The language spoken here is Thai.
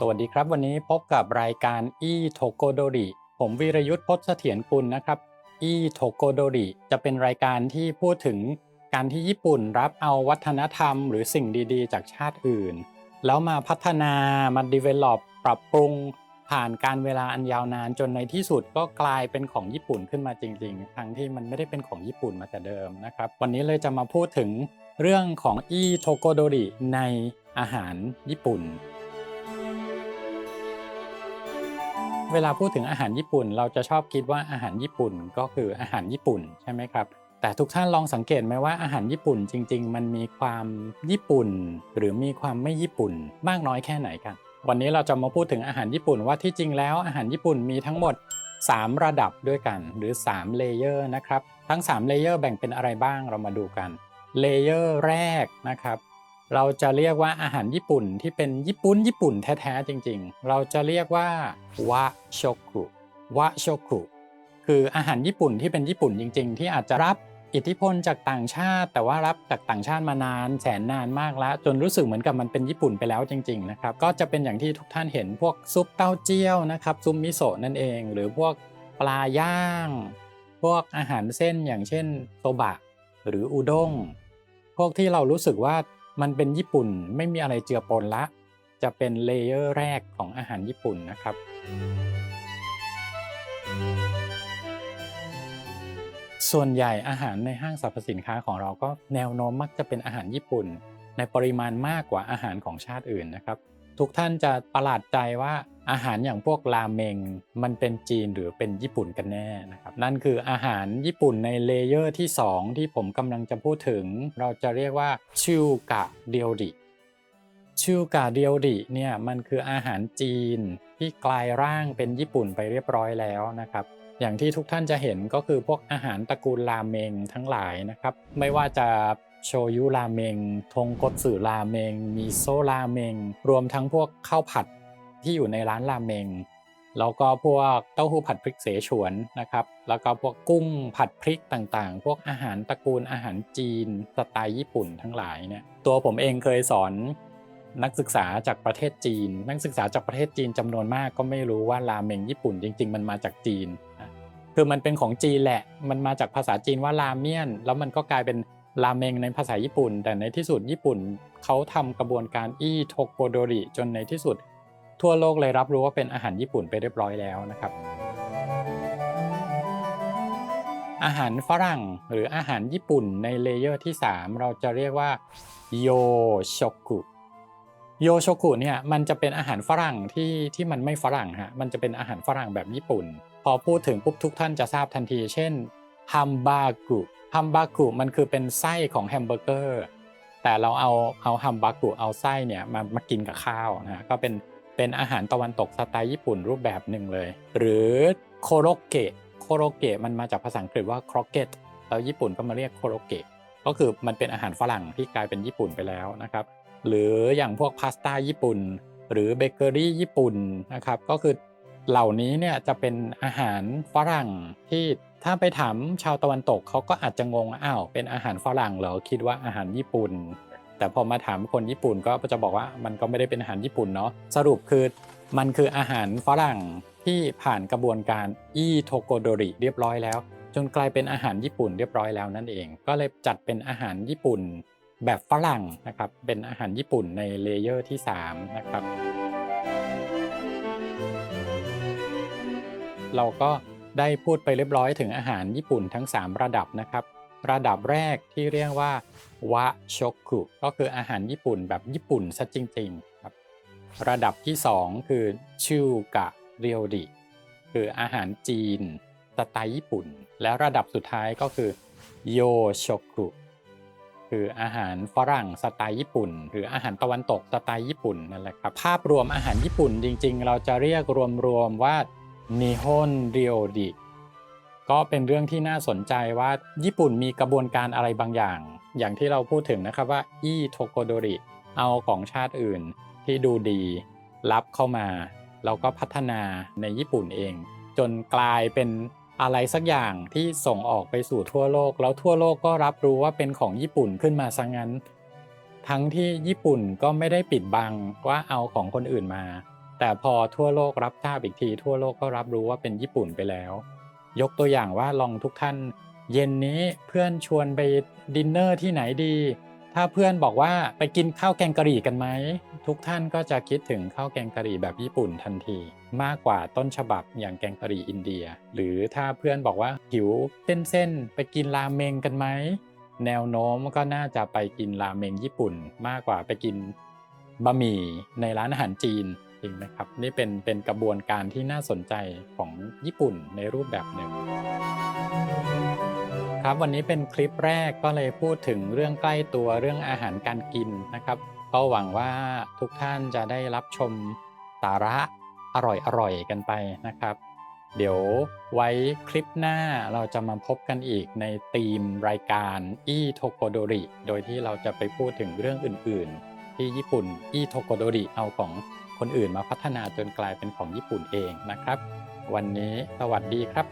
สวัสดีครับวันนี้พบกับรายการ e t o k o d o r i ผมวีรยุทธ์พจน์เสถียรกุลนะครับ e t o k o d o r i จะเป็นรายการที่พูดถึงการที่ญี่ปุ่นรับเอาวัฒนธรรม หรือสิ่งดีๆ จากชาติอื่น แล้วมาพัฒนามา develop ปรับปรุง ผ่านการเวลาอันยาวนานจนในที่สุดก็กลายเป็นของญี่ปุ่นขึ้นมาจริง ๆ ทั้งที่มันไม่ได้เป็นของญี่ปุ่นมาแต่เดิมนะครับ วันนี้เลยจะมาพูดถึงเรื่องของ e t o k o d o r i ในอาหารญี่ปุ่น เวลาพูดถึงอาหารญี่ปุ่น เราจะชอบคิดว่าอาหารญี่ปุ่นก็คืออาหารญี่ปุ่นใช่ไหมครับ แต่ทุกท่านลองสังเกตไหมว่าอาหารญี่ปุ่นจริง ๆ มันมีความญี่ปุ่น หรือมีความไม่ญี่ปุ่นมากน้อยแค่ไหนกัน วันนี้เราจะมาพูดถึงอาหารญี่ปุ่นว่าที่จริงแล้วอาหารญี่ปุ่นมีทั้งหมด 3 ระดับด้วยกัน หรือ3เลเยอร์นะครับทั้ง3เลเยอร์แบ่งเป็นอะไรบ้างเรามาดูกันเลเยอร์แรกนะครับ เราจะเรียกว่าอาหารญี่ปุ่นที่เป็นญี่ปุ่นญี่ปุ่นแท้ๆจริงๆ เราจะเรียกว่าวะโชกุวะโชกุคืออาหารญี่ปุ่นที่เป็นญี่ปุ่นจริง ๆ ที่อาจจะรับอิทธิพลจากต่างชาติ แต่ว่ารับจากต่างชาติมานานแสนนานมากแล้ว จนรู้สึกเหมือนกับมันเป็นญี่ปุ่นไปแล้วจริงๆนะครับก็จะเป็นอย่างที่ทุกท่านเห็นพวกซุปเต้าเจี้ยวนะครับซุปมิโซะนั่นเอง หรือพวกปลาย่าง พวกอาหารเส้นอย่างเช่นโซบะหรืออุด้งพวกที่เรารู้สึกว่า มันเป็นญี่ปุ่นไม่มีอะไรเจือปนละ จะเป็นเลเยอร์แรกของอาหารญี่ปุ่นนะครับ ส่วนใหญ่อาหารในห้างสรรพสินค้าของเราก็แนวโน้มมักจะเป็นอาหารญี่ปุ่น ในปริมาณมากกว่าอาหารของชาติอื่นนะครับ ทุกท่านจะประหลาดใจว่าอาหารอย่างพวกราเมงมันเป็นจีนหรือเป็นญี่ปุ่นกันแน่นะครับนั่นคืออาหารญี่ปุ่นในเลเยอร์ที่ 2 ที่ผมกำลังจะพูดถึง เราจะเรียกว่าชิวกะเดียวดิชิวกะเดียวดิเนี่ยมันคืออาหารจีนที่กลายร่างเป็นญี่ปุ่นไปเรียบร้อยแล้วนะครับอย่างที่ทุกท่านจะเห็นก็คือพวกอาหารตระกูลราเมงทั้งหลายนะครับไม่ว่าจะ โชยุราเมง ทงกตสึราเมงมิโซราเมง รวมทั้งพวกข้าวผัดที่อยู่ในร้านราเมง แล้วก็พวกเต้าหู้ผัดพริกเสฉวนนะครับ แล้วก็พวกกุ้งผัดพริกต่างๆ พวกอาหารตระกูลอาหารจีนสไตล์ญี่ปุ่นทั้งหลายเนี่ย ตัวผมเองเคยสอนนักศึกษาจากประเทศจีน นักศึกษาจากประเทศจีนจำนวนมากก็ไม่รู้ว่าราเมงญี่ปุ่นจริง ๆ มันมาจากจีน คือมันเป็นของจีนแหละ มันมาจากภาษาจีนว่าราเมียน แล้วมันก็กลายเป็น ราเมงในภาษาญี่ปุ่น แต่ในที่สุดญี่ปุ่นเขาทำกระบวนการอีโทโกโดริจนในที่สุด ทั่วโลกเลยรับรู้ว่าเป็นอาหารญี่ปุ่นไปเรียบร้อยแล้วนะครับ อาหารฝรั่งหรืออาหารญี่ปุ่นในเลเยอร์ที่ 3 เราจะเรียกว่าโยชกุโยโชกุเนี่ยมันจะเป็นอาหารฝรั่งที่ที่มันไม่ฝรั่งฮะมันจะเป็นอาหารฝรั่งแบบญี่ปุ่น พอพูดถึงปุ๊บทุกท่านจะทราบทันที เช่นฮัมบากุ ฮัมบากุมันคือเป็นไส้ของแฮมเบอร์เกอร์แต่เราเอาเอาฮัมบากุเอาไส้เนี่ยมามากินกับข้าวนะก็เป็นเป็นอาหารตะวันตกสไตล์ญี่ปุ่นรูปแบบหนึ่งเลย หรือโคโรเกะโคโรเกะมันมาจากภาษาอังกฤษว่าครอกเกตแล้วญี่ปุ่นก็มาเรียกโคโรเกะก็คือมันเป็นอาหารฝรั่งที่กลายเป็นญี่ปุ่นไปแล้วนะครับหรืออย่างพวกพาสต้าญี่ปุ่น หรือเบเกอรี่ญี่ปุ่นนะครับก็คือเหล่านี้เนี่ยจะเป็นอาหารฝรั่งที่ ถ้าไปถามชาวตะวันตกเขาก็อาจจะงงอ้าวเป็นอาหารฝรั่งเหรอคิดว่าอาหารญี่ปุ่น แต่พอมาถามคนญี่ปุ่นก็จะบอกว่ามันก็ไม่ได้เป็นอาหารญี่ปุ่นเนาะสรุปคือมันคืออาหารฝรั่งที่ผ่านกระบวนการอีโทโกโดริเรียบร้อยแล้ว จนกลายเป็นอาหารญี่ปุ่นเรียบร้อยแล้วนั่นเอง ก็เลยจัดเป็นอาหารญี่ปุ่นแบบฝรั่งนะครับเป็นอาหารญี่ปุ่นในเลเยอร์ที่ 3 นะครับ เราก็ ได้พูดไปเรียบร้อยถึงอาหารญี่ปุ่นทั้ง 3 ระดับนะครับ ระดับแรกที่เรียกว่าวะชกุก็คืออาหารญี่ปุ่นแบบญี่ปุ่นซะจริงๆครับระดับที่ 2 คือชิวกะเรียวดิคืออาหารจีนสไตล์ญี่ปุ่น แล้วระดับสุดท้ายก็คือโยชกุคืออาหารฝรั่งสไตล์ญี่ปุ่น หรืออาหารตะวันตกสไตล์ญี่ปุ่นนั่นแหละครับภาพรวมอาหารญี่ปุ่นจริง ๆ เราจะเรียกรวมๆว่า นิฮอนเรียวดิก็เป็นเรื่องที่น่าสนใจว่าญี่ปุ่นมีกระบวนการอะไรบางอย่าง อย่างที่เราพูดถึงนะครับว่าอีโทโกโดริเอาของชาติอื่นที่ดูดี รับเข้ามา แล้วก็พัฒนาในญี่ปุ่นเอง จนกลายเป็นอะไรสักอย่างที่ส่งออกไปสู่ทั่วโลก แล้วทั่วโลกก็รับรู้ว่าเป็นของญี่ปุ่นขึ้นมาซะงั้น ทั้งที่ญี่ปุ่นก็ไม่ได้ปิดบังว่าเอาของคนอื่นมา แต่พอทั่วโลกรับทราบอีกทีทั่วโลกก็รับรู้ว่าเป็นญี่ปุ่นไปแล้ว ยกตัวอย่างว่าลองทุกท่าน เย็นนี้เพื่อนชวนไปดินเนอร์ที่ไหนดี ถ้าเพื่อนบอกว่าไปกินข้าวแกงกะหรี่กันไหมทุกท่านก็จะคิดถึงข้าวแกงกะหรี่แบบญี่ปุ่นทันที มากกว่าต้นฉบับอย่างแกงกะหรี่อินเดีย หรือถ้าเพื่อนบอกว่าหิวเส้นๆไปกินราเมงกันไหมแนวโน้มก็น่าจะไปกินราเมงญี่ปุ่น มากกว่าไปกินบะหมี่ในร้านอาหารจีน ริงไหมครับ นี่เป็นเป็นกระบวนการที่น่าสนใจของญี่ปุ่นในรูปแบบหนึ่งครับวันนี้เป็นคลิปแรกก็เลยพูดถึงเรื่องใกล้ตัวเรื่องอาหารการกินนะครับ ก็หวังว่าทุกท่านจะได้รับชมสาระอร่อยๆกันไปนะครับ เดี๋ยวไว้คลิปหน้าเราจะมาพบกันอีกในธีมรายการอีโทโกโดริ โดยที่เราจะไปพูดถึงเรื่องอื่นๆ ที่ญี่ปุ่นอีโทโกโดริเอาของคนอื่นมาพัฒนาจนกลายเป็นของญี่ปุ่นเองนะครับ วันนี้สวัสดีครับ